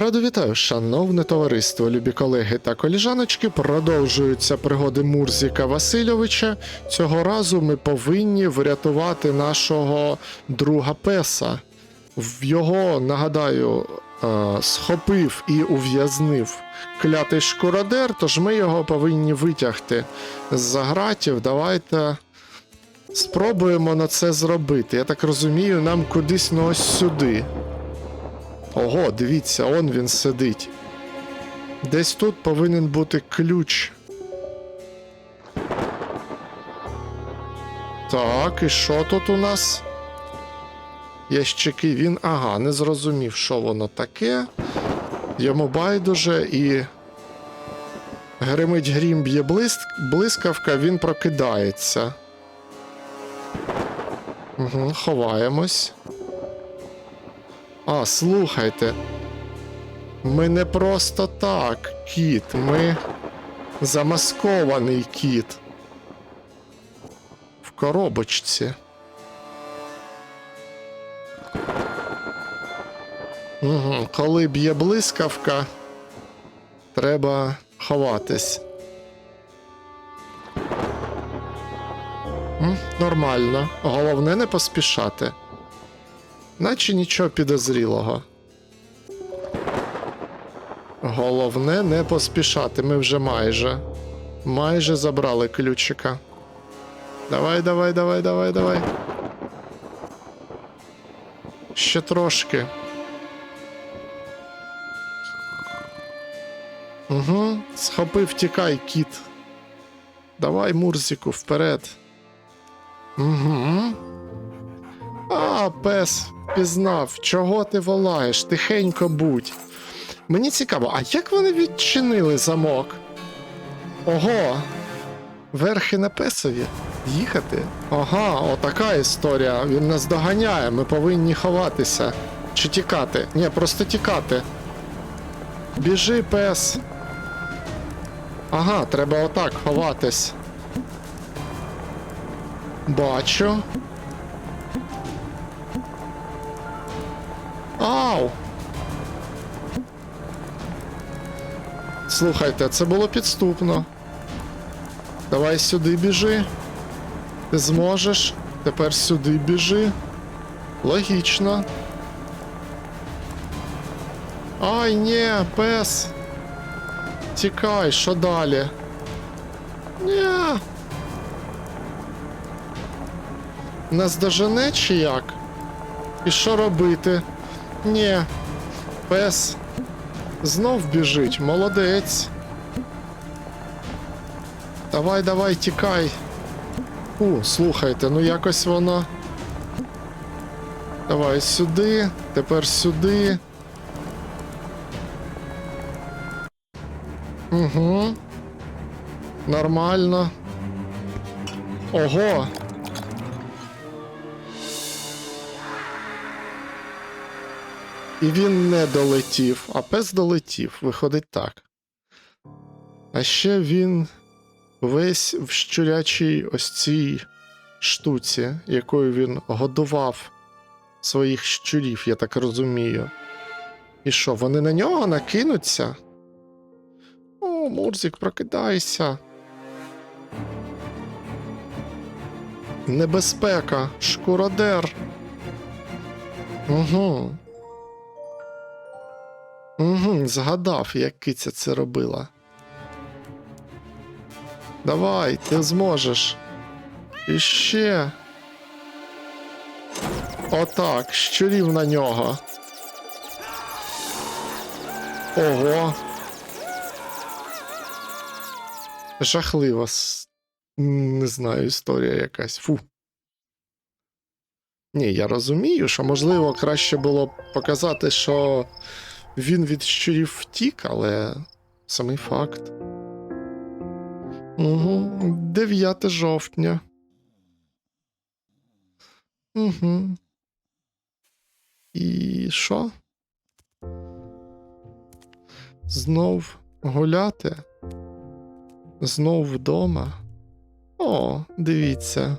Радо вітаю, шановне товариство, любі колеги та коліжаночки. Продовжуються пригоди Мурзіка Васильовича. Цього разу ми повинні врятувати нашого друга Песа. Його, нагадаю, е, схопив і ув'язнив клятий шкуродер, тож ми його повинні витягти з загратів. Давайте спробуємо на це зробити. Я так розумію, нам кудись ну ось сюди. Ого, дивіться, он він сидить. Десь тут повинен бути ключ. Так, і що тут у нас? Ящики він. Ага, не зрозумів, що воно таке. Йому байдуже і. Гримить грім б'є блиск... блискавка, він прокидається. Угу, ховаємось. А, слухайте. Ми не просто так, кіт. Ми замаскований кіт. В коробочці. Угу. Коли б'є блискавка, треба ховатись. Нормально. Головне не поспішати. Наче нічого підозрілого. Головне не поспішати. Ми вже майже. Майже забрали ключика. Давай, давай, давай, давай, давай. Ще трошки. Угу. Схопив, тікай, кіт. Давай, Мурзіку, вперед. Угу. А, пес, пізнав, чого ти волаєш? Тихенько будь. Мені цікаво, а як вони відчинили замок? Ого. Верхи на песові. Їхати? Ага, отака історія. Він нас доганяє, ми повинні ховатися. Чи тікати? Ні, просто тікати. Біжи, пес. Ага, треба отак ховатись. Бачу. Ау! Слухайте, це було підступно. Давай сюди біжи. Ти зможеш. Тепер сюди біжи. Логічно. Ай, ні, пес. Тікай, що далі? Ні. Нас дожене чи як? І що робити? Ні. Пес. Знов біжить, молодець. Давай, давай, тікай. У, слухайте, ну якось воно. Давай сюди, тепер сюди. Угу. Нормально. Ого. І він не долетів, а пес долетів, виходить так. А ще він весь в щурячій ось цій штуці, якою він годував своїх щурів, я так розумію. І що, вони на нього накинуться? О, Мурзик, прокидайся. Небезпека, шкуродер. Угу. Угу, згадав, як киця це робила. Давай, ти зможеш. І ще. Отак, щурів на нього. Ого. Жахлива. Не знаю, історія якась. Фу. Ні, я розумію, що можливо краще було показати, що він від щурів втік, але самий факт. Угу. 9 жовтня. Угу. І що? Знов гуляти? Знов вдома? О, дивіться.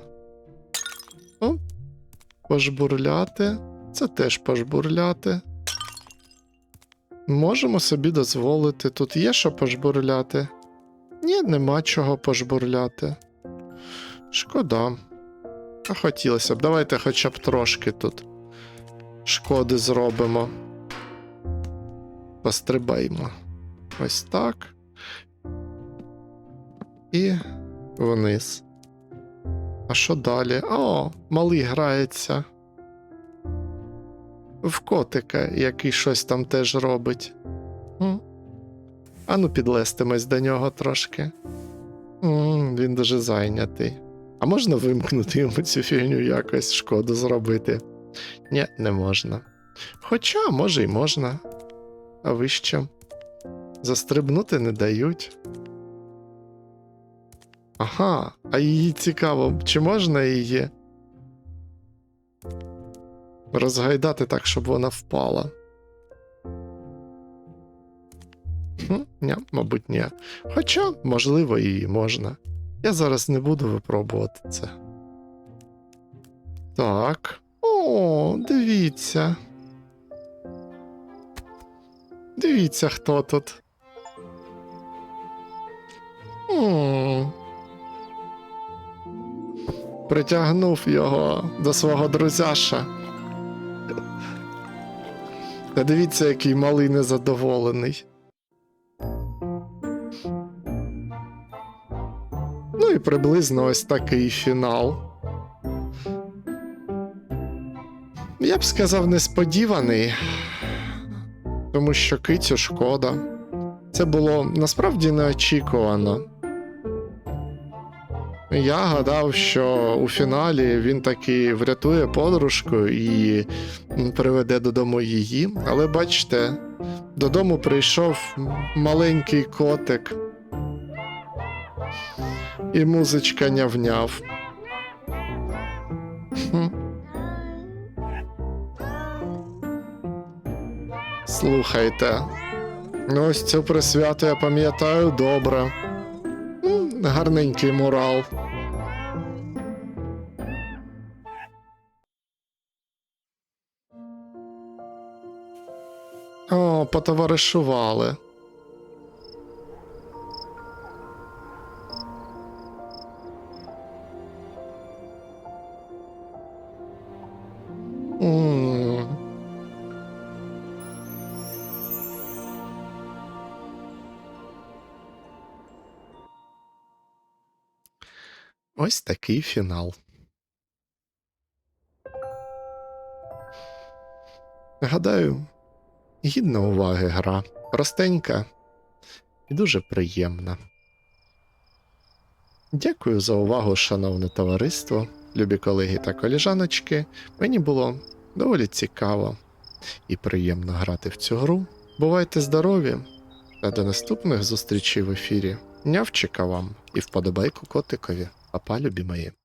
О, пожбурляти. Це теж пожбурляти. Можемо собі дозволити. Тут є що пожбурляти? Ні, нема чого пожбурляти. Шкода. А хотілося б. Давайте хоча б трошки тут шкоди зробимо. Пострибаємо. Ось так. І вниз. А що далі? О, малий грається. В котика, який щось там теж робить. М? Ану, підлестимось до нього трошки. М, він дуже зайнятий. А можна вимкнути йому цю фігню якось шкоду зробити? Ні, не можна. Хоча, може, й можна. А ви що? Застрибнути не дають. Ага, а її цікаво, чи можна її розгайдати так, щоб вона впала? Хм, ні, мабуть, ні. Хоча, можливо, і можна. Я зараз не буду випробувати це. Так. О, дивіться. Дивіться, хто тут. М. Притягнув його до свого друзяша. Та дивіться, який малий незадоволений. Ну і приблизно ось такий фінал. Я б сказав, несподіваний, тому що кицю шкода. Це було насправді неочікувано. Я гадав, що у фіналі він таки врятує подружку і приведе додому її, але бачите, додому прийшов маленький котик. І музичка няв-няв. Слухайте. Ну, ось цю присвяту я пам'ятаю добре. Гарненький мурал. Потоваришували. Ось такий фінал. Гадаю, гідна уваги гра. Простенька і дуже приємна. Дякую за увагу, шановне товариство, любі колеги та коліжаночки. Мені було доволі цікаво і приємно грати в цю гру. Бувайте здорові та до наступних зустрічей в ефірі. Нявчика вам і вподобайку котикові. Папа, любі мої.